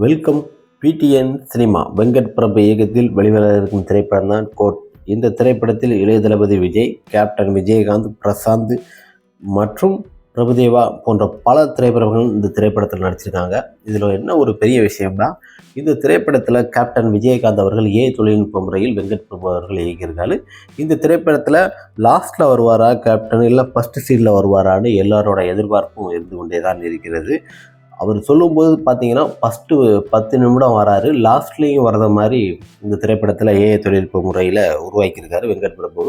Welcome பிடிஎன் cinema. Venkat Prabhu இயக்கத்தில் வெளிவர இருக்கும் திரைப்படம் தான் கோட். இந்த திரைப்படத்தில் இளைய தளபதி விஜய் கேப்டன் விஜயகாந்த் பிரசாந்த் மற்றும் பிரபுதேவா போன்ற பல திரைப்படங்கள் இந்த திரைப்படத்தில் நடிச்சிருக்காங்க. இதில் என்ன ஒரு பெரிய விஷயம்னா இந்த திரைப்படத்தில் கேப்டன் விஜயகாந்த் அவர்கள் ஏ தொழில்நுட்ப முறையில் வெங்கட் பிரபு அவர்கள் இயக்கியிருக்காரு. இந்த திரைப்படத்தில் லாஸ்ட்டில் வருவாரா கேப்டன்? இல்லை ஃபஸ்ட்டு சீனில் வருவாரான்னு எல்லாரோட எதிர்பார்ப்பும் இருந்து கொண்டே தான் இருக்கிறது. அவர் சொல்லும்போது பார்த்தீங்கன்னா ஃபஸ்ட்டு பத்து நிமிடம் வராரு. லாஸ்ட்லேயும் வரத மாதிரி இந்த திரைப்படத்தில் ஏஐ தொழில்நுட்ப முறையில் உருவாக்கியிருக்காரு வெங்கட் பிரபு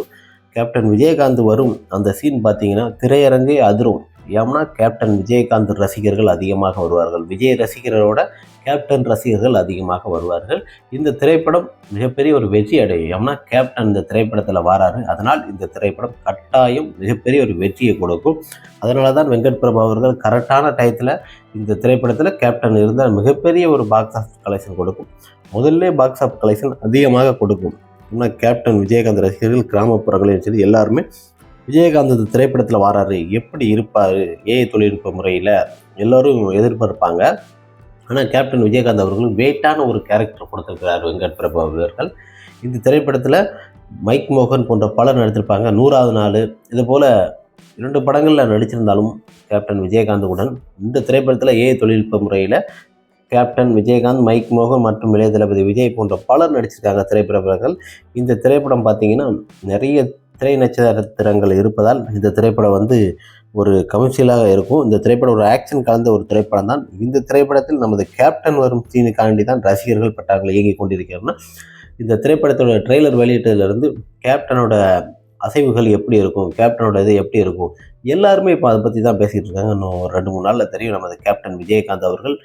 கேப்டன் விஜயகாந்த் வரும் அந்த சீன் பார்த்தீங்கன்னா திரையரங்கே அதிரும். ஏன்னா கேப்டன் விஜயகாந்த் ரசிகர்கள் அதிகமாக வருவார்கள். விஜய் ரசிகர்களோட கேப்டன் ரசிகர்கள் அதிகமாக வருவார்கள். இந்த திரைப்படம் மிகப்பெரிய ஒரு வெற்றி அடையும். ஏன்னா கேப்டன் இந்த திரைப்படத்தில் வராரு. அதனால் இந்த திரைப்படம் கட்டாயம் மிகப்பெரிய ஒரு வெற்றியை கொடுக்கும். அதனால தான் வெங்கட் பிரபு அவர்கள் கரெக்டான டயத்தில் இந்த திரைப்படத்தில் கேப்டன் இருந்தால் மிகப்பெரிய ஒரு பாக்ஸ் ஆஃப் கலெக்ஷன் கொடுக்கும். முதல்ல பாக்ஸ் ஆஃப் கலெக்ஷன் அதிகமாக கொடுக்கும். இன்னும் கேப்டன் விஜயகாந்த் ரசிகர்கள் கிராமப்புறங்களையும் சரி எல்லாருமே விஜயகாந்த் இந்த திரைப்படத்தில் வராரு. எப்படி இருப்பார்? ஏஐ தொழில்நுட்ப முறையில் எல்லோரும் எதிர்பார்ப்பாங்க. ஆனால் கேப்டன் விஜயகாந்த் அவர்கள் வெயிட்டான ஒரு கேரக்டர் கொடுத்துருக்கிறார் வெங்கட் பிரபு அவர்கள். இந்த திரைப்படத்தில் மைக் மோகன் போன்ற பலர் நடித்திருப்பாங்க. நூறாவது நாள். இது போல் இரண்டு படங்களில் நடிச்சிருந்தாலும் கேப்டன் விஜயகாந்துடன் இந்த திரைப்படத்தில் ஏஐ தொழில்நுட்ப முறையில் கேப்டன் விஜயகாந்த் மைக் மோகன் மற்றும் இளைய தளபதி விஜய் போன்ற பலர் நடிச்சிருக்காங்க திரைப்படங்கள். இந்த திரைப்படம் பார்த்தீங்கன்னா நிறைய திரை நட்சத்திரங்கள் இருப்பதால் இந்த திரைப்படம் வந்து ஒரு கமர்ஷியலாக இருக்கும். இந்த திரைப்படம் ஒரு ஆக்ஷன் கலந்த ஒரு திரைப்படம் தான். இந்த திரைப்படத்தில் நமது கேப்டன் வரும் சீனுக்காண்டி தான் ரசிகர்கள் பட்டார்கள் இயங்கி கொண்டிருக்கிறோம்னா இந்த திரைப்படத்தோட ட்ரெய்லர் வெளியிட்டதுலேருந்து கேப்டனோட அசைவுகள் எப்படி இருக்கும்? கேப்டனோட இது எப்படி இருக்கும்? எல்லாருமே இப்போ அதை பற்றி தான் பேசிகிட்டு இருக்காங்க. இன்னும் ஒரு ரெண்டு மூணு நாளில் தெரியும் நமது கேப்டன் விஜயகாந்த் அவர்கள்.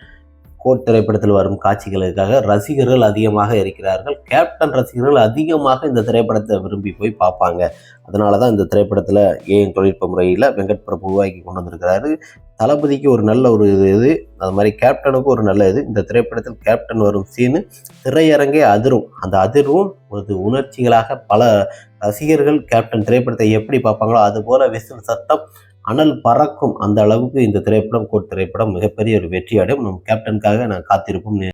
கோட் திரைப்படத்தில் வரும் காட்சிகளுக்காக ரசிகர்கள் அதிகமாக இருக்கிறார்கள். கேப்டன் ரசிகர்கள் அதிகமாக இந்த திரைப்படத்தை விரும்பி போய் பார்ப்பாங்க. அதனால தான் இந்த திரைப்படத்தில் ஏன் தொழில்நுட்ப முறையில் வெங்கட் பிரபு உருவாக்கி கொண்டு வந்திருக்கிறாரு. தளபதிக்கு ஒரு நல்ல ஒரு இது இது அது மாதிரி கேப்டனுக்கும் ஒரு நல்ல இது. இந்த திரைப்படத்தில் கேப்டன் வரும் சீனு திரையரங்கே அதிரும். அந்த அதிர்வும் ஒரு உணர்ச்சிகளாக பல ரசிகர்கள் கேப்டன் திரைப்படத்தை எப்படி பார்ப்பாங்களோ அதுபோல் விசில் சத்தம் அனல் பறக்கும் அந்த அளவுக்கு இந்த திரைப்படம் கோட் திரைப்படம் மிகப்பெரிய ஒரு வெற்றி அடையும் நம் கேப்டனுக்காக நான் காத்திருப்போம்.